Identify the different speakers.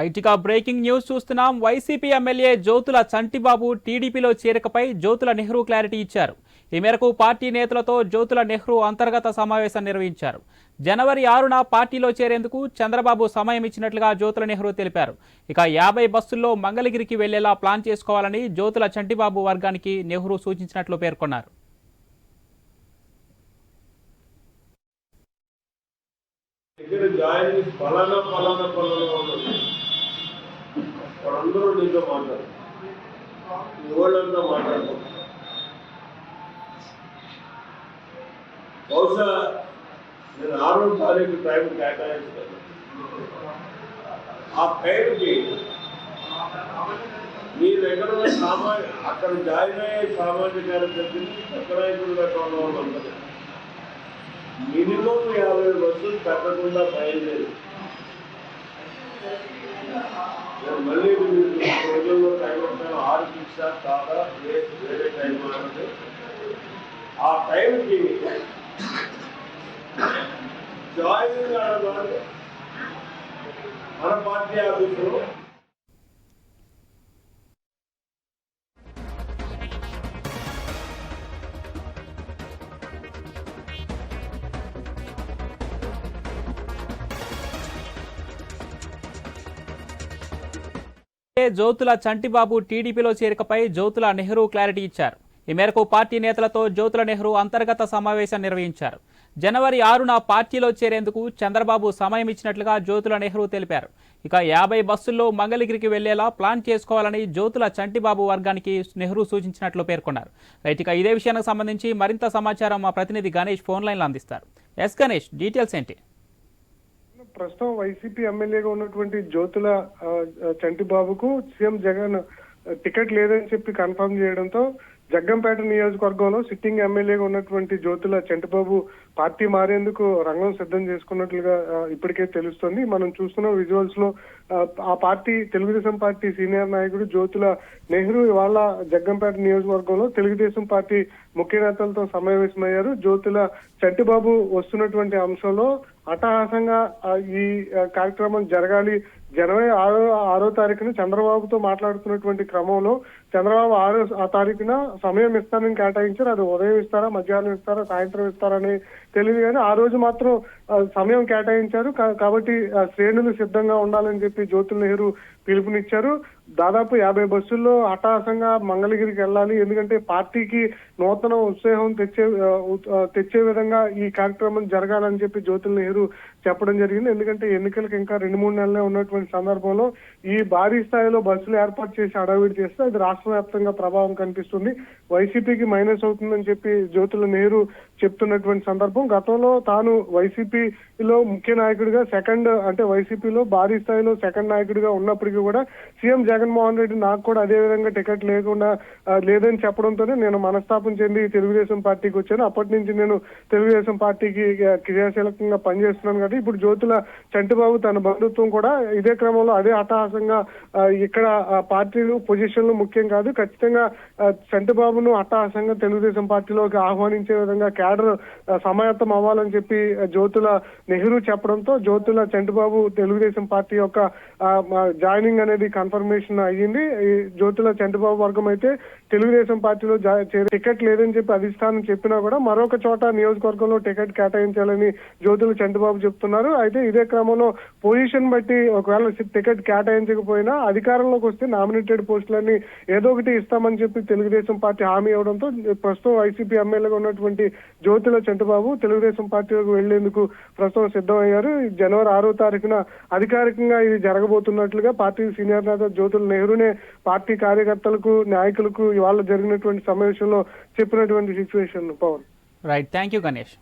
Speaker 1: రైట్గా breaking news చూస్తున్నాం. YCP MLA Jyothula Chantibabu టీడీపీలో చేరికపై జ్యోతుల నెహ్రూ క్లారిటీ ఇచ్చారు. ఈ మేరకు పార్టీ నేతలతో జ్యోతుల నెహ్రూ అంతర్గత సమావేశం నిర్వహించారు. జనవరి ఆరున పార్టీలో చేరేందుకు చంద్రబాబు సమయం ఇచ్చినట్లుగా జ్యోతుల నెహ్రూ తెలిపారు. ఇక యాభై బస్సుల్లో మంగళగిరికి వెళ్ళేలా ప్లాన్ చేసుకోవాలని జ్యోతుల చంటిబాబు వర్గానికి నెహ్రూ సూచించినట్లు పేర్కొన్నారు.
Speaker 2: దగ్గర జాయిన్ ఫలానా ఫలానా ఫలానా ఉన్నది వాళ్ళందరూ నీతో మాట్లాడు నీ వాళ్ళంతా మాట్లాడుకో బహుశా నేను ఆరో తారీఖు టైం కేటాయించగలను ఆ టైంకి మీ దగ్గర ఉన్న సామాన్య అక్కడ జాయిన్ అయ్యే సామాన్య కార్యకర్తలు చక్రాయకులుగా వాళ్ళందరూ మినిమం యాభై బస్సులు పెట్టకుండా బయలుదేరి నేను మళ్ళీ రోజుల్లో టైం ఉంటాను ఆరు ఫిక్సా కాదా వేరే టైం అంటే ఆ టైంకి జాయిన్ కావడం మన పార్టీ ఆఫీసులో
Speaker 1: జ్యోతుల చంటిబాబు టీడీపీలో చేరికపై జ్యోతుల నెహ్రూ క్లారిటీ ఇచ్చారు. ఈ మేరకు పార్టీ నేతలతో జ్యోతుల నెహ్రూ అంతర్గత సమావేశం నిర్వహించారు. జనవరి ఆరున పార్టీలో చేరేందుకు చంద్రబాబు సమయం ఇచ్చినట్లుగా జ్యోతుల నెహ్రూ తెలిపారు. ఇక యాభై బస్సుల్లో మంగళగిరికి వెళ్ళేలా ప్లాన్ చేసుకోవాలని జ్యోతుల చంటిబాబు వర్గానికి నెహ్రూ సూచించినట్లు పేర్కొన్నారు. రైట్ ఇక ఇదే విషయానికి సంబంధించి మరింత సమాచారం మా ప్రతినిధి గణేష్ ఫోన్ లైన్లో అందిస్తారు. ఎస్ గణేష్ డీటెయిల్స్ ఏంటి?
Speaker 3: ప్రస్తుతం వైసీపీ ఎమ్మెల్యేగా ఉన్నటువంటి జ్యోతుల చంటిబాబుకు సీఎం జగన్ టికెట్ లేదని చెప్పి కన్ఫర్మ్ చేయడంతో జగ్గంపేట నియోజకవర్గంలో సిట్టింగ్ ఎమ్మెల్యేగా ఉన్నటువంటి జ్యోతుల చంటిబాబు పార్టీ మారేందుకు రంగం సిద్ధం చేసుకున్నట్లుగా ఇప్పటికే తెలుస్తుంది. మనం చూస్తున్న విజువల్స్లో ఆ పార్టీ తెలుగుదేశం పార్టీ సీనియర్ నాయకుడు జ్యోతుల నెహ్రూ ఇవాళ జగ్గంపేట నియోజకవర్గంలో తెలుగుదేశం పార్టీ ముఖ్య నేతలతో సమావేశమయ్యారు. జ్యోతుల చంటిబాబు వస్తున్నటువంటి అంశంలో అట్టహాసంగా ఈ కార్యక్రమం జరగాలి. జనవరి ఆరో ఆరో తారీఖున చంద్రబాబుతో మాట్లాడుతున్నటువంటి క్రమంలో చంద్రబాబు ఆరు ఆ తారీఖున సమయం ఇస్తానని కేటాయించారు. అది ఉదయం ఇస్తారా మధ్యాహ్నం ఇస్తారా సాయంత్రం ఇస్తారని తెలియదు కానీ ఆ రోజు మాత్రం సమయం కేటాయించారు. కాబట్టి శ్రేణులు సిద్ధంగా ఉండాలని చెప్పి జ్యోతుల్ నెహ్రూ పిలుపునిచ్చారు. దాదాపు యాభై బస్సుల్లో అట్టహాసంగా మంగళగిరికి వెళ్ళాలి. ఎందుకంటే పార్టీకి నూతన ఉత్సాహం తెచ్చే తెచ్చే విధంగా ఈ కార్యక్రమం జరగాలని చెప్పి జ్యోతుల్ నెహ్రూ చెప్పడం జరిగింది. ఎందుకంటే ఎన్నికలకు ఇంకా రెండు మూడు నెలలే ఉన్నటువంటి సందర్భంలో ఈ భారీ స్థాయిలో బస్సులు ఏర్పాటు చేసి అడవిడి చేస్తే అది రాష్ట్ర వ్యాప్తంగా ప్రభావం కనిపిస్తుంది. వైసీపీకి మైనస్ అవుతుందని చెప్పి జ్యోతుల నెహ్రూ చెప్తున్నటువంటి సందర్భం గతంలో తాను వైసీపీలో ముఖ్య నాయకుడిగా సెకండ్ అంటే వైసీపీలో భారీ స్థాయిలో సెకండ్ నాయకుడిగా ఉన్నప్పటికీ కూడా సీఎం జగన్మోహన్ రెడ్డి నాకు కూడా అదే విధంగా టికెట్ లేకుండా లేదని చెప్పడంతోనే నేను మనస్తాపం చెంది తెలుగుదేశం పార్టీకి వచ్చాను. అప్పటి నుంచి నేను తెలుగుదేశం పార్టీకి క్రియాశీలకంగా పనిచేస్తున్నాను కాబట్టి ఇప్పుడు జ్యోతుల చంటిబాబు తన బంధుత్వం కూడా ఇదే క్రమంలో అదే హతాహసంగా ఇక్కడ పార్టీలు పొజిషన్లు ముఖ్యంగా కాదు ఖచ్చితంగా ఆ, చంటిబాబును అట్టహాసంగా తెలుగుదేశం పార్టీలోకి ఆహ్వానించే విధంగా క్యాడర్ సమాయత్తం అవ్వాలని చెప్పి జ్యోతుల నెహ్రూ చెప్పడంతో జ్యోతుల చంటిబాబు తెలుగుదేశం పార్టీ యొక్క జాయినింగ్ అనేది కన్ఫర్మేషన్ అయ్యింది. ఈ జ్యోతుల చంటిబాబు వర్గం అయితే తెలుగుదేశం పార్టీలో టికెట్ లేదని చెప్పి అధిష్టానం చెప్పినా కూడా మరొక చోట నియోజకవర్గంలో టికెట్ కేటాయించాలని జ్యోతుల చంటిబాబు చెప్తున్నారు. అయితే ఇదే క్రమంలో పొజిషన్ బట్టి ఒకవేళ టికెట్ కేటాయించకపోయినా అధికారంలోకి వస్తే నామినేటెడ్ పోస్టులన్నీ ఏదో ఒకటి ఇస్తామని చెప్పి తెలుగుదేశం పార్టీ హామీ ఇవ్వడంతో ప్రస్తుతం వైసీపీ ఎమ్మెల్యేగా ఉన్నటువంటి జ్యోతిల చంద్రబాబు తెలుగుదేశం పార్టీలోకి వెళ్ళేందుకు ప్రస్తుతం సిద్ధమయ్యారు. జనవరి ఆరో తారీఖున అధికారికంగా ఇది జరగబోతున్నట్లుగా పార్టీ సీనియర్ నేత జ్యోతుల నెహ్రూనే పార్టీ కార్యకర్తలకు నాయకులకు ఇవాళ జరిగినటువంటి సమావేశంలో చెప్పినటువంటి situation Pawan.
Speaker 1: Right thank you Ganesh